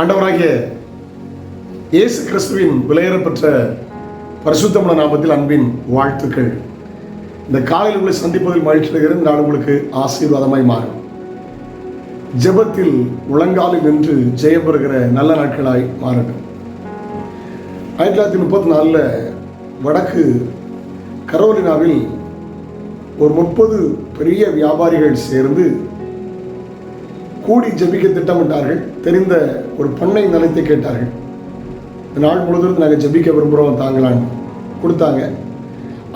ஆண்டவராகிய இயேசு கிறிஸ்துவின் விலையேறப்பெற்ற பரிசுத்தமான நாமத்தில் அன்பின் வாழ்த்துக்கள். இந்த காலையில் உங்களை சந்திப்பதில் மகிழ்ச்சி நான் உங்களுக்கு ஆசீர்வாதமாய் மாறும். ஜெபத்தில் உளங்காலில் நின்று ஜெயம் பெறுகிற நல்ல நாட்களாய் மாறட்டும். ஆயிரத்தி தொள்ளாயிரத்தி முப்பத்தி நாலில் வடக்கு கரோலினாவில் ஒரு முப்பது பெரிய வியாபாரிகள் சேர்ந்து கூடி ஜெபிக்க திட்டமிட்டார்கள். தெரிந்த ஒரு பண்ணை நிலைத்து கேட்டார்கள். இந்த நாள் முழுவதும் நாங்கள் ஜெபிக்க விரும்புகிறோம் தாங்களான்னு கொடுத்தாங்க.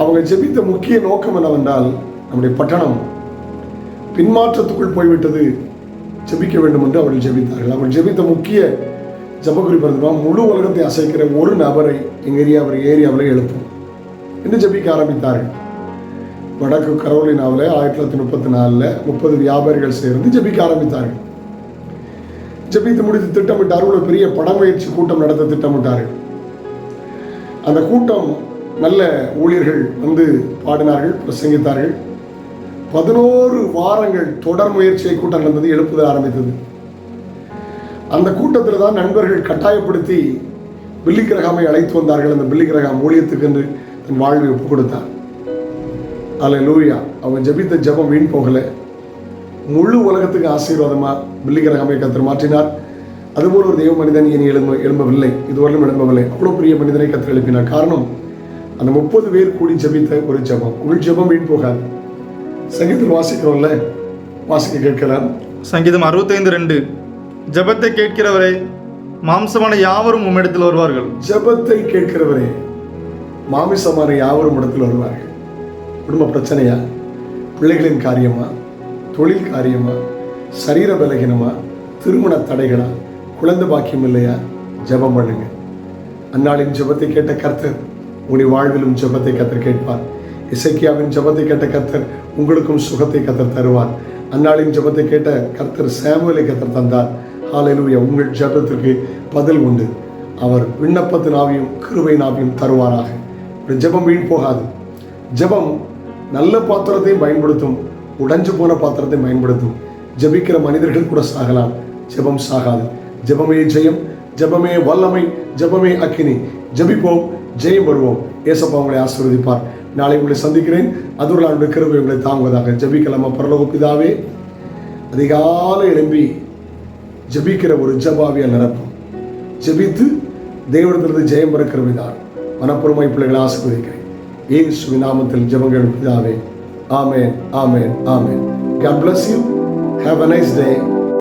அவங்க ஜெபித்த முக்கிய நோக்கம் என்னவென்றால் நம்முடைய பட்டணம் பின்மாற்றத்துக்குள் போய்விட்டது ஜெபிக்க வேண்டும் என்று அவர்கள் ஜெபித்தார்கள். அவர்கள் ஜெபித்த முக்கிய ஜப குறிப்பு முழு உலகத்தை அசைக்கிற ஒரு நபரை எங்கள் ஏரியாவில் ஏரியாவில் எழுப்பும் என்று ஜெபிக்க ஆரம்பித்தார்கள். வடக்கு கரோலினாவில் ஆயிரத்தி தொள்ளாயிரத்தி முப்பத்தி நாலில் முப்பது வியாபாரிகள் சேர்ந்து ஜபிக்க ஆரம்பித்தார்கள். ஜெபித்து முடித்து திட்டமிட்டார்கள் ஒரு பெரிய படமுயற்சி கூட்டம் நடத்த திட்டமிட்டார்கள். அந்த கூட்டம் நல்ல ஊழியர்கள் வந்து பாடினார்கள் பிரசங்கித்தார்கள். பதினோரு வாரங்கள் தொடர் முயற்சியை கூட்டம் நடந்தது எழுப்புத ஆரம்பித்தது. அந்த கூட்டத்தில் தான் நண்பர்கள் கட்டாயப்படுத்தி பில்லி கிரகாமை அழைத்து வந்தார்கள். அந்த பில்லி கிரகாம் ஊழியத்துக்கு என்று தன் வாழ்வை ஒப்புக் கொடுத்தார் அல்ல லூயா அவன் ஜெபித்த ஜெபம் வீண் போகல. முழு உலகத்துக்கு ஆசீர்வாதமா பில்லி கிரகாமை கத்தர் மாற்றினார். அதுபோல் ஒரு தெய்வ மனிதன் இனி எழும்ப எழும்பவில்லை. இதுவரையிலும் எழும்பவில்லை. அவ்வளோ பெரிய மனிதனை கத்தர் எழுப்பினார். காரணம் அந்த முப்பது பேர் கூடி ஜெபித்த ஒரு ஜெபம். உள் ஜெபம் வீண் போகாது. சங்கீதத்தில் வாசிக்கிறோம்ல? வாசிக்க கேட்கலாம். சங்கீதம் அறுபத்தைந்து ரெண்டு. ஜெபத்தை கேட்கிறவரை மாம்சமான யாவரும் உம்மிடத்தில் வருவார்கள். ஜெபத்தை கேட்கிறவரே மாமிசமான யாவரும் இடத்தில் வருவார்கள். குடும்ப பிரச்சனையா? பிள்ளைகளின் காரியமா? தொழில் காரியமா? சரீர பலகீனமா? திருமண தடைகளா? குழந்தை பாக்கியம் இல்லையா? ஜெபம் பண்ணுங்க. அந்நாளின் ஜெபத்தை கேட்ட கர்த்தர் உங்களுடைய வாழ்விலும் ஜெபத்தை கத்தர் கேட்பார். இசைக்கியாவின் ஜெபத்தை கேட்ட கர்த்தர் உங்களுக்கும் சுகத்தை கத்தர் தருவார். அந்நாளின் ஜெபத்தை கேட்ட கர்த்தர் சாமுவலை கத்தர் தந்தார். ஹalleluya. உங்கள் ஜபத்திற்கு பதில் உண்டு. அவர் விண்ணப்பத்தின் ஆவியும் கிருபை ஆவியும் தருவாராக. ஒரு ஜெபம் வீண் போகாது. ஜெபம் நல்ல பாத்திரத்தையும் பயன்படுத்தும் உடைஞ்சு போன பாத்திரத்தையும் பயன்படுத்தும். ஜெபிக்கிற மனிதர்கள் கூட சாகலாம். ஜெபம் சாகாது. ஜெபமே ஜெயம் ஜெபமே வல்லமை ஜெபமே அக்கினி. ஜெபிப்போம் ஜெயம் வருவோம் ஏசப்பா உங்களை ஆசீர்வதிப்பார். நாளை உங்களை சந்திக்கிறேன். அதுஒரு ஆண்டு கிருபை உங்களை தாங்குவதாக. ஜபிக்கலாமா? பரலோக பிதாவே அதிகாலை எழும்பி ஜெபிக்கிற ஒரு ஜபாவியை நிரப்பும். ஜெபித்து தேவனிடத்திலிருந்து ஜெயம் பெற கிருபிதான் மனப்பூர்வமாய் பிள்ளைகளை ஆசீர்வதிக்கிறேன். இயேசு நாமத்தில் ஜெபங்கள் பிதாவே ஆமென் ஆமென் ஆமென் God bless you. Have a nice day.